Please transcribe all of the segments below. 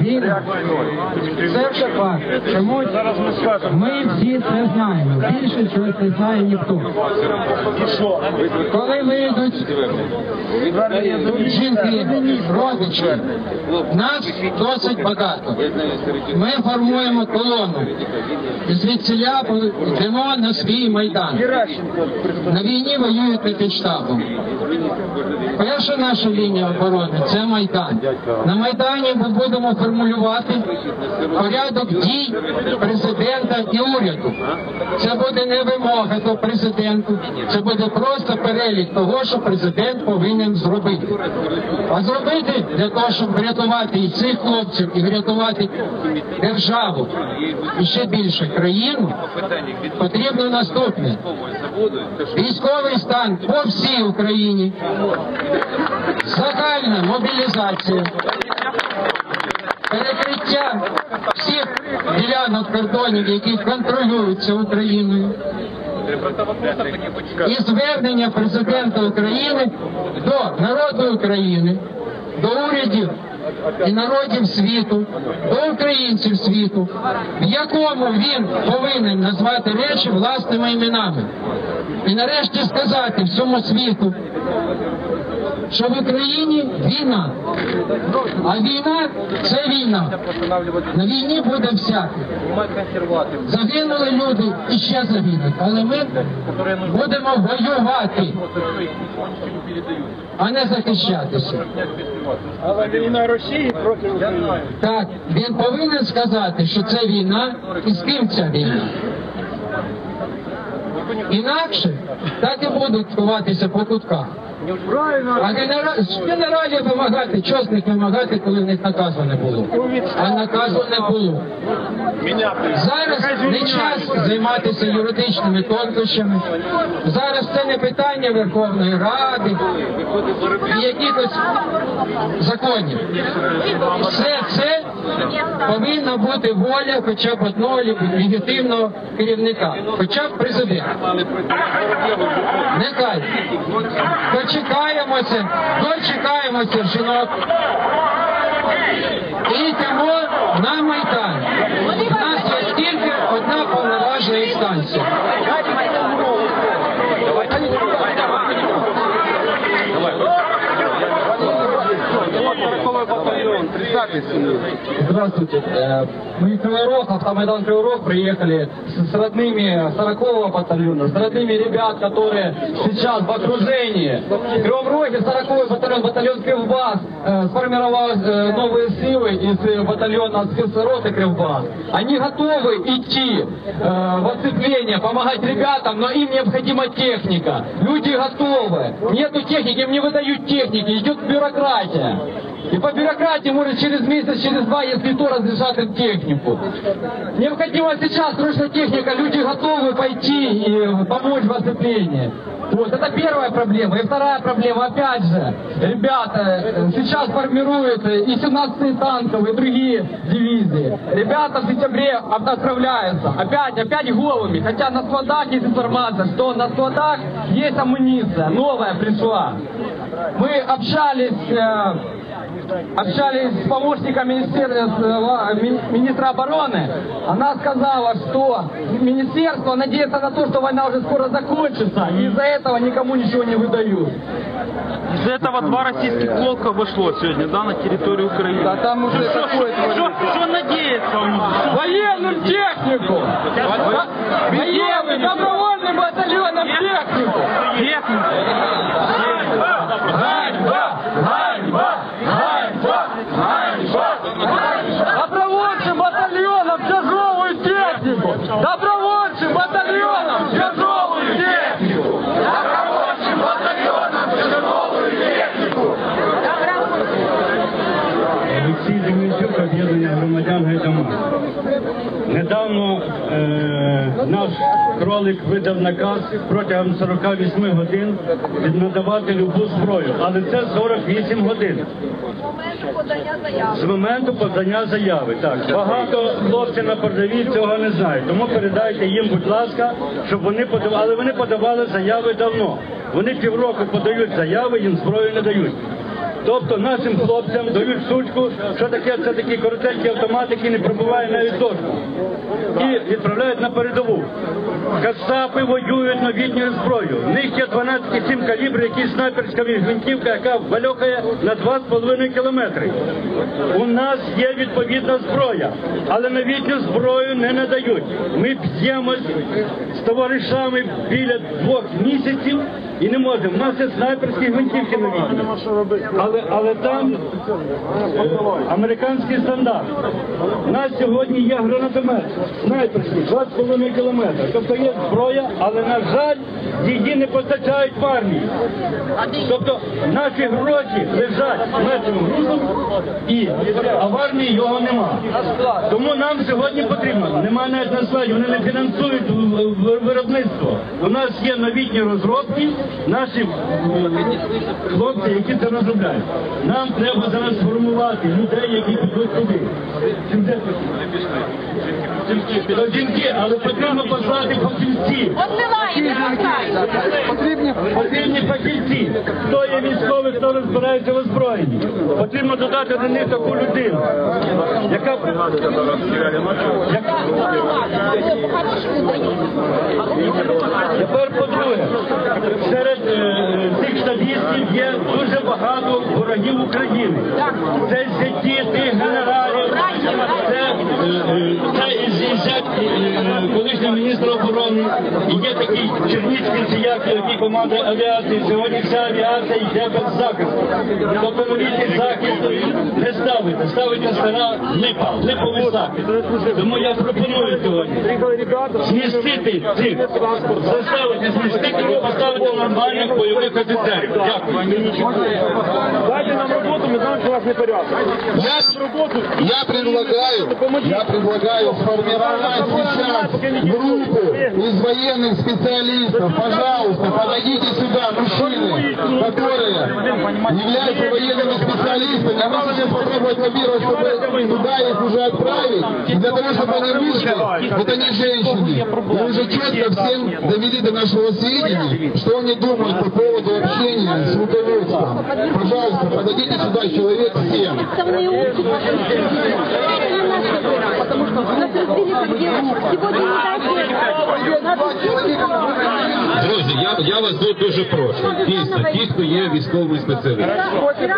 Війна. Це вже факт. Чомусь ми всі це знаємо. Більше що це знає ніхто. Коли вийдуть жінки, родичі, нас досить багато. Ми формуємо колону. Звідсіля йдемо на свій майдан. На війні воюють під штабом. Перша наша лінія оборони це Майдан. На Майдані ми будемо формулювати порядок дій президента і уряду. Це буде не вимога до президенту, це буде просто перелік того, що президент повинен зробити. А зробити для того, щоб врятувати і цих хлопців, і врятувати державу, і ще більше країну, потрібно наступне. Військовий стан по всій Україні, загальна мобілізація, перекриття всіх ділянок кордонів, які контролюються Україною, і звернення президента України до народу України, до урядів і народів світу, до українців світу, в якому він повинен назвати речі власними іменами. І нарешті сказати всьому світу, що в Україні війна, а війна це війна. На війні буде всяке. Загинули люди і ще загинуть, але ми будемо воювати, а не захищатися. Але війна Росії проти України. Так, він повинен сказати, що це війна і з ким ця війна. Інакше так і будуть ховатися по кутках. А на, не вимагати, раді допомагати, них вимагати, коли в них наказу не було. А наказу не було. Зараз не час займатися юридичними тонкощами. Зараз це не питання Верховної Ради і якихось законів. Повинна бути воля хоча б одного легітимного керівника, хоча б президента. Нехай дочекаємося, дочекаємося жінок і йдемо на Майдан. У нас є тільки одна повноважна інстанція. Здравствуйте. Э, Мы Кривой Рог, автомайдан Кривой приехали с, с родными 40-го батальона, с родными ребят, которые сейчас в окружении. В Кривом Роге 40-й батальон, батальон Кривбас э, сформировал э, новые силы из батальона спецроты Кривбас. Они готовы идти в оцепление, помогать ребятам, но им необходима техника. Люди готовы. Нету техники, им не выдают техники, идет бюрократия. И по бюрократии может через месяц, через два, если то, разрешат им технику. Необходима сейчас срочно техника, люди готовы пойти и помочь в оцеплении. Вот, это первая проблема. И вторая проблема, опять же, ребята, сейчас формируют и 17-й танковые, и другие дивизии. Ребята в сентябре от- отправляются. Опять, опять голыми. Хотя на складах есть информация, что на складах есть амуниция, новая пришла. Мы общались э, общались с помощником министер- э, министра обороны, она сказала, что министерство надеется на то, что война уже скоро закончится, и из-за этого никому ничего не выдают. Из этого два российских полка вошло сегодня, да, на территорию Украины. Да там уже Что- такое что- что- Что надеяться у них? Военным технику! Наш кролик видав наказ протягом 48 годин надавати любу зброю, але це 48 годин з моменту подання заяви. Так, багато хлопців на передовій цього не знають. Тому передайте їм, будь ласка, щоб вони подавали. Але вони подавали заяви давно. Вони півроку подають заяви, їм зброю не дають. Тобто нашим хлопцям дають сучку, що таке це такі коротенькі автомати, які не пробувають навіть дошку. І відправляють на передову. Кацапи воюють новітньою зброєю. В них є 12,7 калібр, який снайперська гвинтівка, яка вальохає на 2,5 кілометри. У нас є відповідна зброя, але новітню зброю не надають. Ми б'ємось з товаришами біля двох місяців і не можемо. У нас є снайперські гвинтівки новітні. Але, але там американський стандарт. У нас сьогодні є гранатомет, снайперський, 2,5 кілометри. Тобто є зброя, але на жаль, її не постачають в армії. Тобто наші гроші лежать мертвим грузом, і а в армії його нема. Тому нам сьогодні потрібно, нема навіть на складі, вони не фінансують виробництво. У нас є новітні розробки, наші хлопці, які це розробляють. Нам треба зараз сформувати людей, які підуть туди. 70 То жінки, але потрібно послати фахівців. От немає, не знаю. Потрібні, потрібні фахівці. Хто є військовий, хто розбирається в озброєнні. Потрібно додати до них таку людину, яка, Тепер по-друге, серед е, цих штабістів є дуже багато ворогів України. Це зяті тих генералів, це, е, е, це із зять, е, колишнього міністра оборони. І є такий Черніцький ціяк, який командує авіації. Сьогодні вся авіація йде без захисту. Тобто новітній захист не ставити, ставити стара липа, липовий захист. Тому я пропоную сьогодні змістити цих, заставити змістити і поставити нормальних бойових офіцерів. Дякую. Дайте нам роботу, ми знаємо, що у вас не порядок. Я, я предлагаю, я предлагаю сформировать сейчас группу из военных специалистов. Пожалуйста, подойдите сюда, мужчины, которые являются военными специалистами. А мы сейчас попробовать лоббировать, чтобы туда их уже отправить. И для того, чтобы они вышли, это не женщины. И уже четко всем довели до нашего сведения, что они думают по поводу общения с руководством. Пожалуйста, подойдите сюда, человек 7. Самые умные. Это не наше время, потому что нас Друзі, я, я вас дуже прошу. Дійсно, хто є військовими спеціалістами.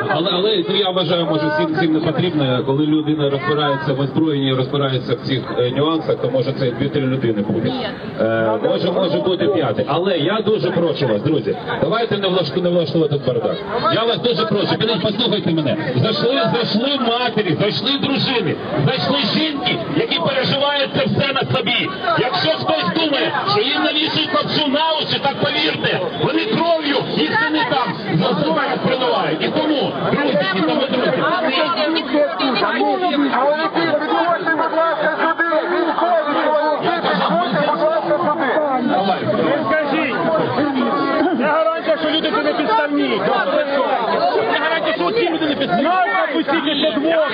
Але, але ну, я вважаю, може всім цим не потрібно, коли людина розбирається в озброєнні, розбирається в цих е, нюансах, то може це дві-три людини буде. Е, може, може бути п'яти. Але я дуже прошу вас, друзі, давайте не влашту, не влаштувати бардак. Я вас дуже прошу, підіть, послухайте мене. Зайшли, зайшли матері, зайшли дружини, зайшли жінки, які переживають це все на собі. Якщо хтось думає, що їм навішують лапшу на уші, так повірте, вони кров'ю їх сини там засувають, приливають. І тому, друзі, і тому, друзі, не люди це не підставні. Не гарантія, що ці люди не підставні. Нас запустіть ще двох,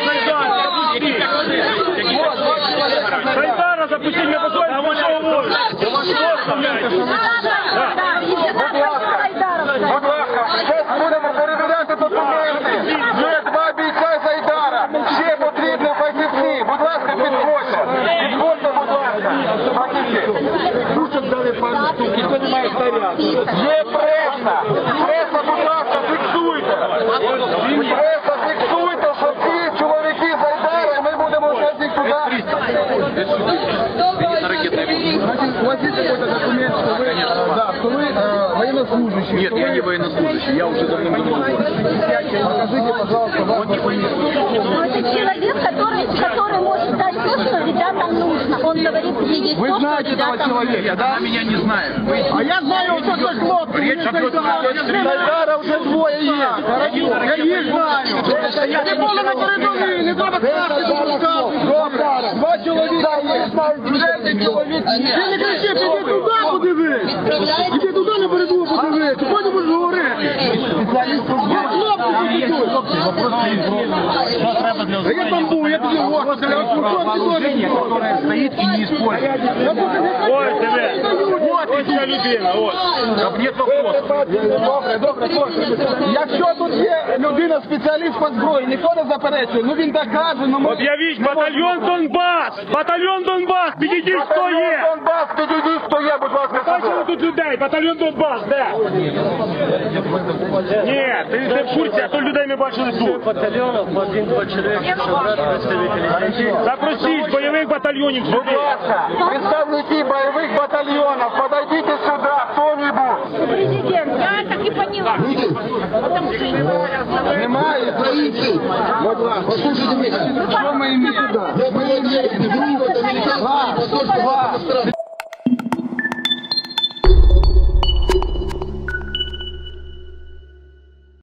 Есть какой-то документ, что вы, да, что вы э, военнослужащий? Нет, я не военнослужащий, я уже давно не Покажите, пожалуйста, ваш документ. Это человек, который, который может что ребятам нужно. Он говорит, есть Вы то, знаете что этого ребятам человека, да? Она меня не знает. А я знаю, что за хлопцы. Речь Зайдара уже двое есть. Я их знаю. Я не буду на передовій, не треба красти допускати. Добре. Два чоловіка є. Третій чоловік. Ти не кричи, піди туди подивись. Іди туди на передову подивись. Потім будеш говорити. Я там був, Ну, я тебе вот, вот, которое стоит и не использует. Ой, тебе. Вот і ця людина, от. Щоб нет вопросов. Добре, добре, добре. Якщо тут є людина, спеціаліст по зброї, ніхто не заперечує, ну він так каже, ну ми... Об'явіть батальйон Донбас! Батальйон Донбас! Підійдіть, хто є! Донбас, підійдіть, хто є, будь ласка, Бачили тут людей? Батальйон Донбас, де? Ні, ти не в курсі, а то людей ми бачили тут. Запросіть бойових батальйонів Будь сюди. ласка, представники бойових батальйонів, подойдите сюди, хто-нибудь. Президент, я так и поняла. Потому что я Немає українців. Послушайте меня. Что мы имеем? Я был американский посольство